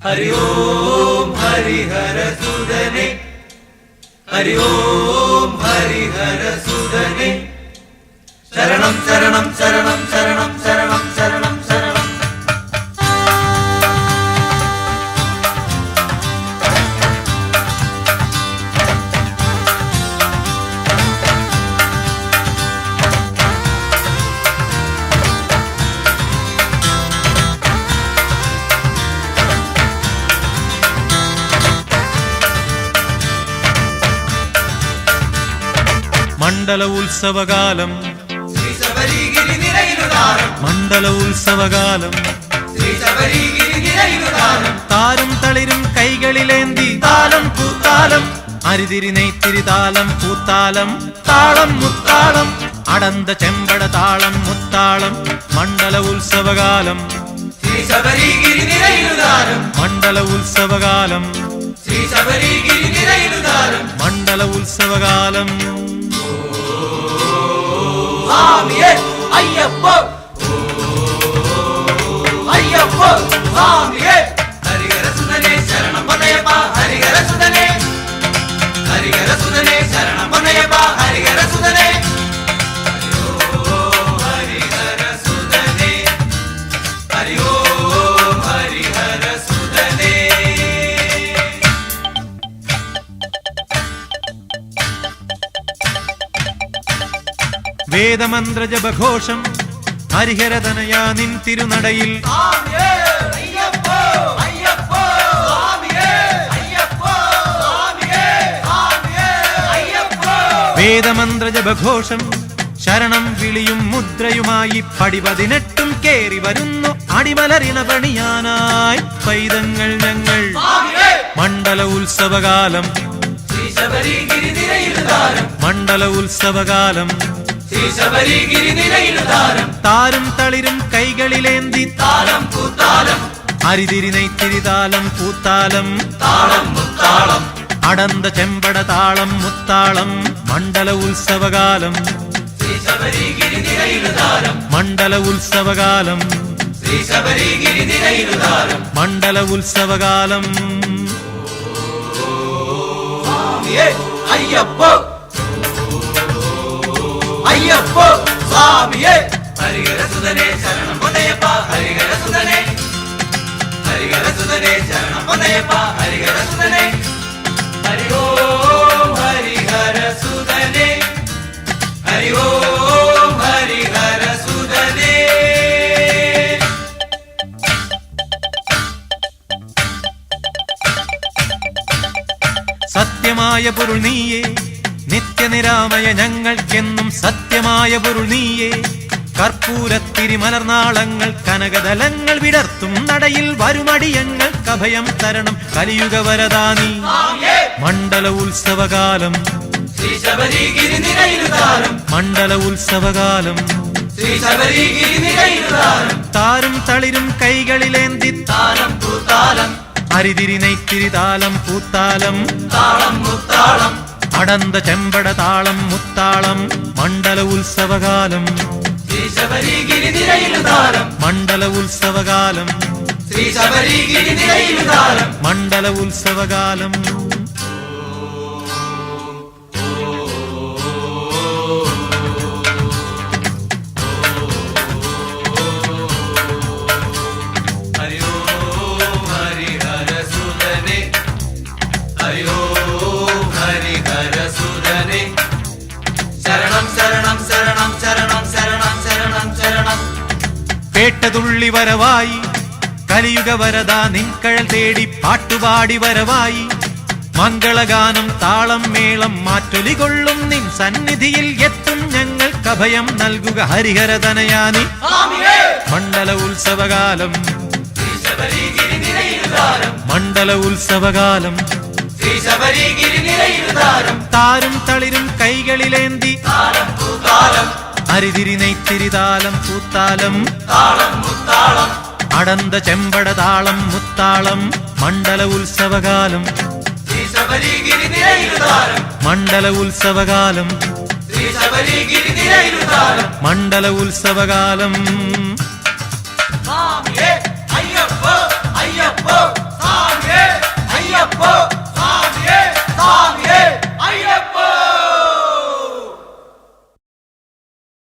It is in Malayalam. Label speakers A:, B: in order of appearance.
A: ഹരി ഓം ഹരിഹര സുതനെ ഹരി ഓം ഹരിഹര സുതനെ ശരണം
B: மண்டல உற்சவகாலம். மண்டல உற்சவகாலம். தாரும். தளிரும்
A: கைகளிலேந்தி தாளம் பூத்தாளம்.
B: அரிதிரினை திரிதாளம்
A: பூத்தாளம். தாளம் முத்தாளம்.
B: அடந்த செம்பட
A: தாளம் முத்தாளம். மண்டல உற்சவகாலம். மண்டல உற்சவகாலம். மண்டல உற்சவகாலம். சாமியே ஐயப்போ. ஐயப்போ சாமியே ஹரிகர சுதனே சரணம் பண்ணையப்பா ஹரிகர சுதனே. ஹரிகர சுதனே சரணம் பண்ணையப்பா ஹரிகர சுதனே.
B: വേദമന്ത്ര ജപഘോഷം ഹരിഹരതനയാ നിൻ തിരുനടയിൽ. വേദമന്ത്ര ജപഘോഷം ശരണം വിളിയും മുദ്രയുമായി പടിപതിനെട്ടും കേറി വരുന്നു. അടിമലറിണ പണിയാനായി പൈതങ്ങൾ ഞങ്ങൾ. മണ്ഡല ഉത്സവകാലം. മണ്ഡല ഉത്സവകാലം. தாரும்.
A: தளிரும் கைகளிலேந்தி
B: தாளம் கூத்தாளம். அரிதிரினை திரிதாளம் கூத்தாளம். தாளம்
A: முத்தாளம். அடர்ந்த செம்பட
B: தாளம் முத்தாளம்.
A: மண்டல உற்சவகாலம் மண்டல
B: உற்சவகாலம் மண்டல
A: உற்சவகாலம் ஐயப்போ. ஐயப்போ சுவாமியே. ஹரிகர சுதனே சரணம் பொன்னையப்பா ஹரிகர சுதனே ஹரிகர சுதனே சரணம் பொன்னையப்பா ஹரிகர சுதனே ஹரி ஓம் ஹரிஹர சுதனே ஹரி ஓம் ஹரிஹர சுதனே
B: சத்தியமாய பொருள் நீயே. നിത്യനിരാമയ ഞങ്ങൾക്കെന്നും സത്യമായ പൊരുൾ നീയേ. കർപ്പൂരത്തിരി മലർനാളങ്ങൾ കനകതലങ്ങൾ വിടർത്തും നടയിൽ വരുമടിയങ്ങൾ കഭയം തരണം കലിയുഗ വരദാനി. മണ്ഡല ഉത്സവകാലം. മണ്ഡല ഉത്സവകാലം. താരും. തളിരും കൈകളിലേന്തി.
A: താളം പൂത്താലം.
B: അരിതിരി നെയ്ത്തിരി താലം പൂത്താലം.
A: താളം മുത്താളം
B: അടന്ത ചെമ്പട താളം മുത്താളം മണ്ഡല ഉത്സവകാലം. മണ്ഡല ഉത്സവകാലം. മണ്ഡല ഉത്സവകാലം.
A: ശരണം ശരണം ശരണം ശരണം ശരണം.
B: കേട്ടതുള്ളി വരവായി. കലിയുഗ വരതാ നിൻകഴൽ തേടി പാട്ടുപാടി വരവായി. മംഗളഗാനം താളം മേളം മാറ്റൊലി കൊള്ളും. നിൻ സന്നിധിയിൽ എത്തും ഞങ്ങൾക്ക് അഭയം നൽകുക ഹരിഹരതനയാനി
A: തനയാനി
B: മണ്ഡല ഉത്സവകാലം. മണ്ഡല ഉത്സവകാലം.
A: ശ്രീ ശബരിഗിരി നിരയിലുദാരം
B: താരും തളിരും കൈകളിലേന്തി.
A: താരം പൂത്താലം
B: അരിതിരി നെയ്ത്തിരി താലം
A: താളം മുത്താളം.
B: അടന്ത ചെമ്പട താളം മുത്താളം. മണ്ഡല ഉത്സവകാലം.
A: ശ്രീ ശബരിഗിരി നിരയിലുദാരം
B: മണ്ഡല ഉത്സവകാലം.
A: ശ്രീ ശബരിഗിരി നിരയിലുദാരം
B: മണ്ഡല ഉത്സവകാലം.
A: സ്വാമിയേ